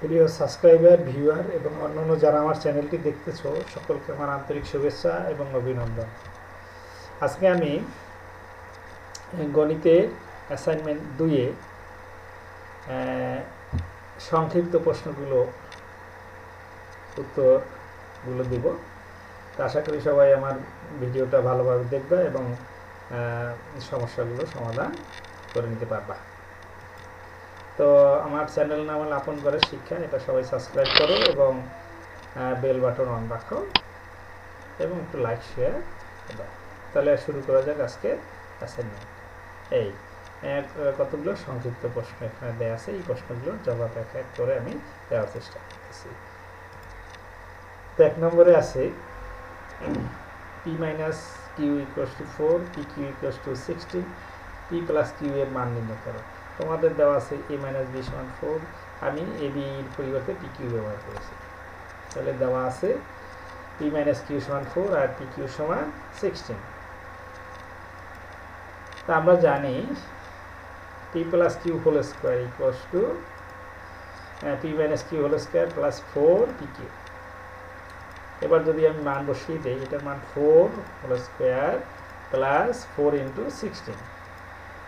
প্রিয় subscriber, viewer এবং অন্যান্য যারা আমার চ্যানেলটি দেখতেছো, সকলকে আমার আন্তরিক শুভেচ্ছা এবং অভিনন্দন। আজকে আমি গণিতের অ্যাসাইনমেন্ট দুইয়ে সংক্ষিপ্ত প্রশ্নগুলো, উত্তরগুলো দিব। তা আশা করি সবাই আমার ভিডিওটা ভালোভাবে দেখবে এবং সমস্যাগুলো সমাধান করে নিতে পারবা। তো আমার চ্যানেল নাম হলো আপন করে শিক্ষা, এটা সবাই সাবস্ক্রাইব করো এবং বেল বাটন অন রাখো এবং একটু লাইক শেয়ার দাও তাহলে শুরু করা যাক আজকে অ্যাসাইনমেন্ট এই কতগুলো সংক্ষিপ্ত প্রশ্ন এখানে দেওয়া আছে, এই প্রশ্নগুলোর জবাব এক এক করে আমি দেওয়ার চেষ্টা করতেছি। তো এক নম্বরে আছে P minus Q equals to four P Q equals to sixteen P plus Q এর মান নির্ণয় করো। তোমাদের দেওয়া আছে এ মাইনাস বি সমান ফোর আমি এ বি এর পরিবর্তে পি কিউ ব্যবহার করেছি। তাহলে দেওয়া আছে পি মাইনাস কিউ সমান ফোর আর পি কিউ সমান সিক্সটিন তা আমরা জানি P plus Q whole square equals to P minus Q whole square plus four P Q এবার যদি আমি মান বসিয়ে দিই, এটার মান four whole square plus four into sixteen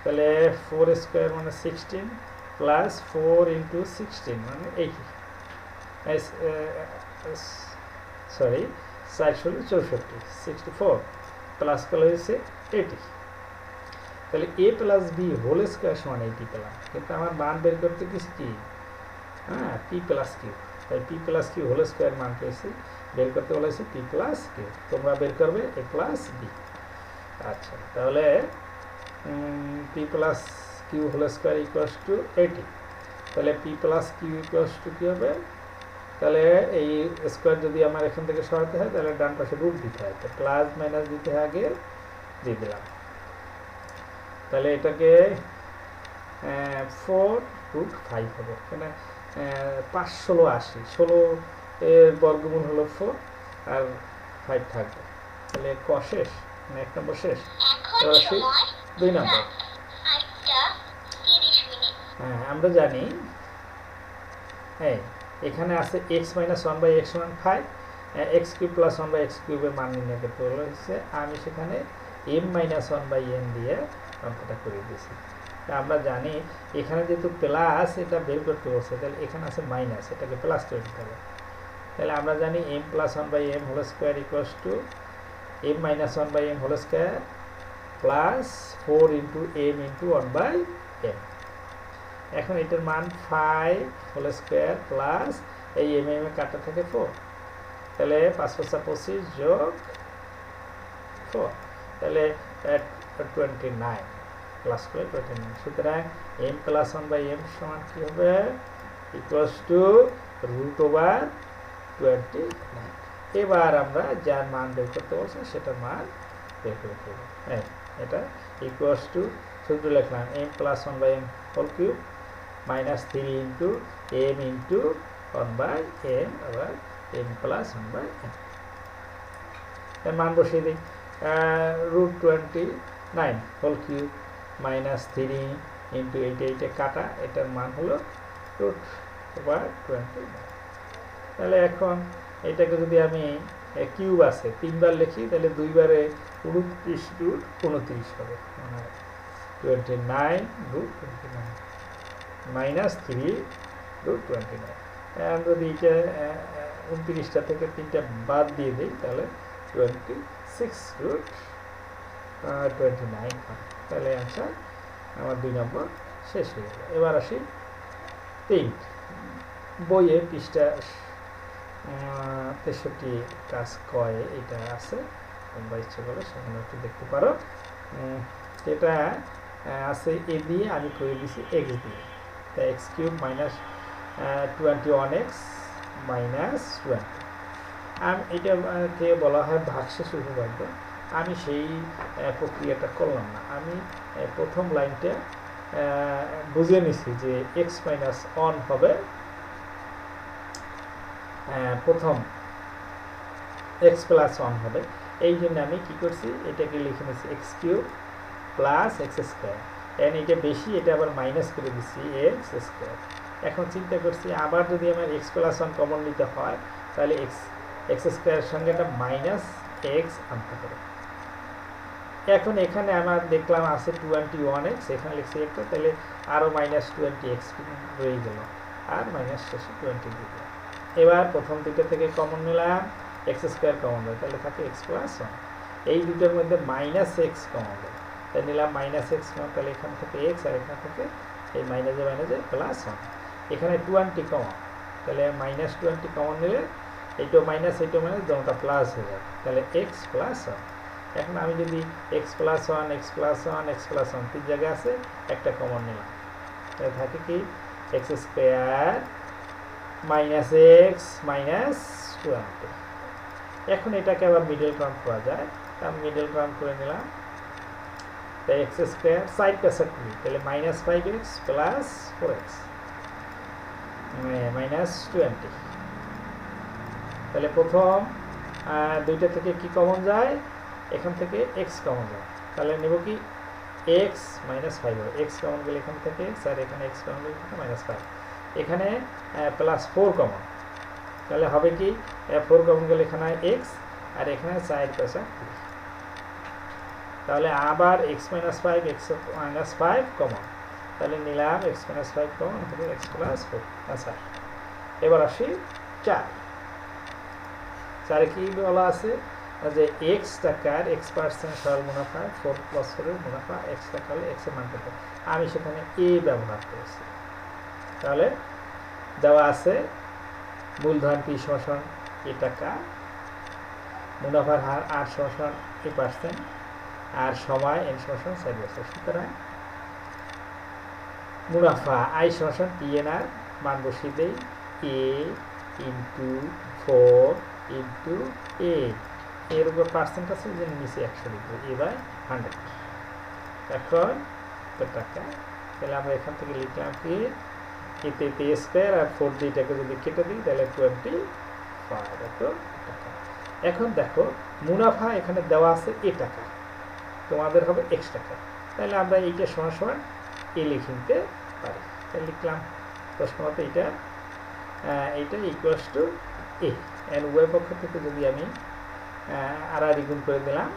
তাহলে ফোর স্কোয়ার মানে sixteen plus four into sixteen মানে এইটি সরি চারশো চৌষট্টি সিক্সটি ফোর প্লাস করলে হয়েছে এইটি তাহলে A plus B whole square সমান এইটি পেলাম। কিন্তু আমার মান বের করতে গেছি কি? হ্যাঁ পি প্লাস কিউ তাই P plus Q whole square মান পেয়েছি। বের করতে বলেছি পি প্লাস কিউ তোমরা বের করবে এ প্লাস বি আচ্ছা তাহলে P plus Q whole square equals to eighty তাহলে P plus Q equals to কী হবে? তাহলে এই স্কোয়ার যদি আমার এখান থেকে সরাতে হয়, তাহলে ডান পাশে রুট দিতে হয়। তো প্লাস মাইনাস দিতে হয় আগে দিয়ে দিলাম। তাহলে এটাকে ফোর রুট ফাইভ হবে। এখানে পাঁচ ষোলো আশি। ষোলো এর বর্গমূল হলো ফোর আর ফাইভ থাকবে। তাহলে ক শেষ? মানে এক নম্বর শেষ। দুই নম্বর। হ্যাঁ আমরা জানি হ্যাঁ এখানে আছে X minus one by X one five X cube plus one by X কিউবের মান নির্ণয় করতে বলা হয়েছে। আমি সেখানে M minus one by N দিয়ে অঙ্কটা করে দিয়েছি। আমরা জানি এখানে যেহেতু প্লাস এটা বের করতে বলছে, তাহলে এখানে আছে মাইনাস এটাকে প্লাস করে দিতে হবে। তাহলে আমরা জানি M plus one by M whole square equals to M minus one by M whole square plus four into M into one by M এখন এটার মান ফাইভ হোল স্কোয়ার প্লাস এই এম এম এ কাটা থাকে ফোর তাহলে পাঁচ পাঁচটা পঁচিশ যোগ ফোর তাহলে টোয়েন্টি নাইন প্লাস করে টোয়েন্টি নাইন সুতরাং M plus one by M সমান কী হবে? Equals to root over twenty nine এবার আমরা যার মান বের করতে বলছি, সেটার মান বের করে দেব হ্যাঁ এটা ইকুয়ালস টু সূত্র লিখলাম M plus one by M whole cube minus three into M into one by M আবার M plus one by M এর মান বসিয়ে দিই। Root twenty nine whole cube minus three into এইটা এইটা কাটা, এটার মান হলো রুট ওভার টোয়েন্টি তাহলে এখন এটাকে যদি আমি কিউব আছে, তিনবার লিখি, তাহলে দুইবারে উনত্রিশ রুট উনত্রিশ হবে মানে twenty nine root twenty nine minus three root twenty nine যদি এটা উনত্রিশটা থেকে তিনটা বাদ দিয়ে দিই, তাহলে twenty six root twenty nine হবে তাহলে অ্যান্সার আমার দুই নম্বর শেষ হয়ে গেল। এবার আসি তিন। বইয়ে পৃষ্ঠা তেষট্টি কাজ কয়ে, এটা আছে। তোমরা ইচ্ছে করলে সেখানে একটু দেখতে পারো। এটা আছে এ দিয়ে আমি করে দিছি এক্স দিয়ে। তা X cube minus twenty one X minus twenty. আমি এটাকে বলা হয় ভাগশেষ উপপাদ্য। আমি সেই প্রক্রিয়াটা করলাম না। আমি প্রথম লাইনটা বুঝে নিছি যে এক্স মাইনাস অন হবে প্রথম এক্স প্লাস ওয়ান হবে। এই জন্য আমি কি করছি, এটাকে লিখে নিচ্ছি X cube plus X square N এটা বেশি, এটা আবার মাইনাস করে দিচ্ছি এক্স স্কোয়ার এখন চিন্তা করছি, আবার যদি আমার এক্স প্লাস ওয়ান কমন নিতে হয়, তাহলে এক্স এক্স স্কোয়ারের সঙ্গে একটা মাইনাস এক্স আনতে হবে। এখন এখানে আমার দেখলাম আছে টোয়েন্টি ওয়ান এক্স এখানে লিখছি একটা, তাহলে আরও মাইনাস টোয়েন্টি এক্স রয়ে গেল। আর মাইনাস শেষে টোয়েন্টি দিল এবার প্রথম দুটো থেকে কমন নিলাম। এক্স স্কোয়ার কমন দেয়, তাহলে থাকে এক্স প্লাস ওয়ান এই দুটোর মধ্যে মাইনাস এক্স কমন দেয়। তাই নিলাম মাইনাস এক্স কমন, তাহলে এখান থেকে এক্স আর এখান থেকে এই মাইনাসে মাইনাসে প্লাস ওয়ান এখানে টোয়েন্টি কমন তাহলে মাইনাস টোয়েন্টি কমন নিলে এইটাও মাইনাস এইটাও মাইনাস দুটা প্লাস হয়ে যাবে। তাহলে এক্স প্লাস ওয়ান এখন আমি যদি X plus one X plus one X plus one তিন জায়গায় আছে, একটা কমন নিলাম। তাহলে থাকে কি? X square minus X minus twenty এখন এটাকে আবার মিডল টার্ম করা যায়। তা মিডল টার্ম করে নিলাম। তাই এক্স স্কোয়ার সাইড করি। তাহলে minus five X plus four X minus twenty তাহলে প্রথম দুইটা থেকে কি কমন যায়? এখান থেকে এক্স কমন যায়। তাহলে নেব কি? এক্স মাইনাস ফাইভ হবে। এক্স কমন গেলে এখান থেকে স্যার এখানে এক্স কমন গেলে মাইনাস ফাইভ এখানে প্লাস ফোর কমন তাহলে হবে কি? ফোর কমন গেলে এখানে এক্স আর এখানে সাইড পেশা তাহলে আবার x minus five x minus five common তাহলে নিলাম এক্স মাইনাস ফাইভ কমন এখানে এক্স প্লাস ফোর আচ্ছা এবার আসি চার। চারে কি বলা আছে? যে এক্স টাকার এক্স পার্সেন্ট সরল মুনাফা ফোর প্লাস ফোরের মুনাফা এক্স টাকা হলে এক্সের মান আমি সেখানে এ ব্যবহার করেছি। তাহলে দেওয়া আছে মূলধন পি শোষণ? এ টাকা। মুনাফার হার আট শোষণ এ পার্সেন্ট আর সময় এন শোষণ চার বছর। সুতরাং মুনাফা আই শোষণ পি এন আর মান বসিয়ে দেই a into four into a এর উপর পার্সেন্ট আছে যে নিচে একশো লিখব। এ বাই হান্ড্রেড এখন টাকা, তাহলে আমরা এখান থেকে লিখলাম কি এতে এতে স্কোয়ার আর ফোর দুইটাকে যদি কেটে দিই, তাহলে টোয়েন্টি ফাইভ এত টাকা। এখন দেখো, মুনাফা এখানে দেওয়া আছে এ টাকা। তোমাদের হবে এক্স টাকা। তাহলে আমরা এইটা সমান সমান এ লিখে নিতে পারি। তাহলে লিখলাম প্রশ্নমত এইটা এইটা ইকুয়ালস টু এ এন উভয় পক্ষ থেকে যদি আমি আর আর গুণ করে দিলাম,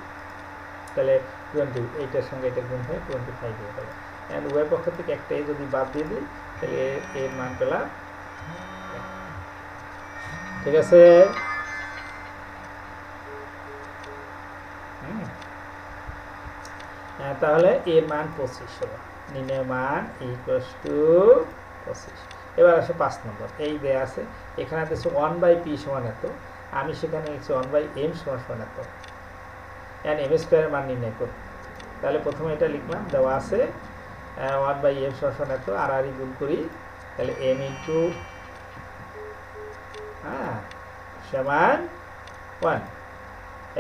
তাহলে টোয়েন্টি এইটার সঙ্গে এটা গুণ হয়ে টোয়েন্টি ফাইভ হয়ে গেল। এন উভয় পক্ষ থেকে একটা যদি বাদ দিয়ে দিই তাহলে এর মান পেলাম। ঠিক আছে। হ্যাঁ, তাহলে এর মান পঁচিশ হলো। নির্ণয় মান ইকুয়াস টু পঁচিশ। এবার আসে পাঁচ নম্বর। এই দেয়া আছে এখানে আছে ওয়ান বাই পি সমান এত। আমি সেখানে লিখছি ওয়ান বাই এম সমান সমান এত। অ্যান্ড এম স্কোয়ারের মান নির্ণয় করব তাহলে প্রথমে এটা লিখলাম দেওয়া আছে ওয়ান বাই এম সমান এত, আর আর গুণ করি। তাহলে এম ইন্টু হ্যাঁ সমান ওয়ান।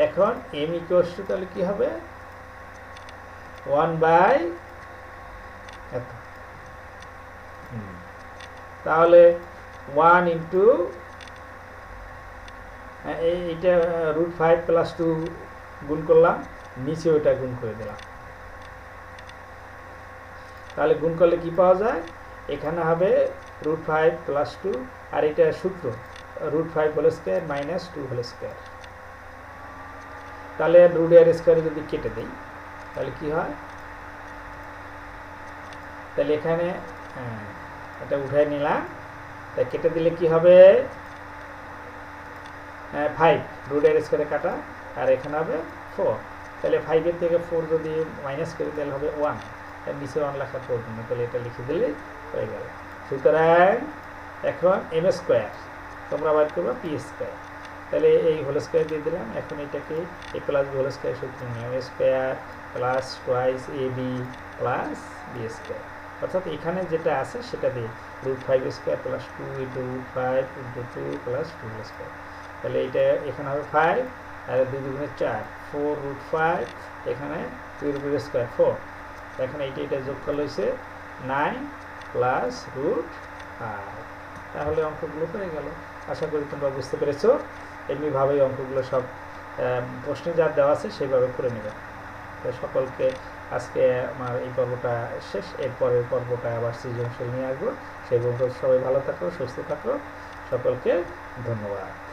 এখন এম ইকুয়াস টু তাহলে কি হবে? ওয়ান বাই এত। তাহলে ওয়ান ইন্টু এইটা, রুট ফাইভ প্লাস টু গুণ করলাম, নিচে ওইটা গুণ করে দিলাম। তাহলে গুণ করলে কি পাওয়া যায়? এখানে হবে রুট ফাইভ প্লাস টু আর এটা সূত্র root five whole square minus two whole square তাহলে রুট এর স্কোয়ারে যদি কেটে দিই তাহলে কি হয়? তাহলে এখানে হ্যাঁ, এটা উঠাই নিলাম। তাই কেটে দিলে কি হবে? ফাইভ রুটের স্কোয়ারে কাটা আর এখানে হবে ফোর তাহলে ফাইভের থেকে ফোর যদি মাইনাস করে তাহলে হবে ওয়ান তার নিচে ওয়ান লেখার প্রয়োজন নেই তাহলে এটা লিখে দিলে হয়ে গেল। সুতরাং এখন এম স্কোয়ার তোমরা বার করব পি স্কোয়ার তাহলে এই হোল স্কোয়ার দিয়ে দিলাম, এখন এটাকে a plus b whole square সূত্র নিলাম a square plus twice a b plus b square অর্থাৎ এখানে যেটা আছে সেটা দিয়ে root five square plus two into root five into two plus two square তাহলে এটা এখানে হবে ফাইভ আর দুই দুগুণে চার ফোর রুট ফাইভ এখানে টু রুট স্কোয়ার ফোর এখানে এইটা এটা যোগ করলে হয়েছে নাইন প্লাস রুট ফাইভ তাহলে অঙ্কগুলো হয়ে গেল। আশা করি তোমরা বুঝতে পেরেছ। এমনিভাবেই অঙ্কগুলো সব প্রশ্নে যা দেওয়া আছে সেইভাবে করে নেবে। তো সকলকে আজকে আমার এই পর্বটা শেষ। এরপরের পর্বটা আবার সৃজনশীল নিয়ে আসব। সেই পর্যন্ত সবাই ভালো থাকো, সুস্থ থাকো। সকলকে ধন্যবাদ।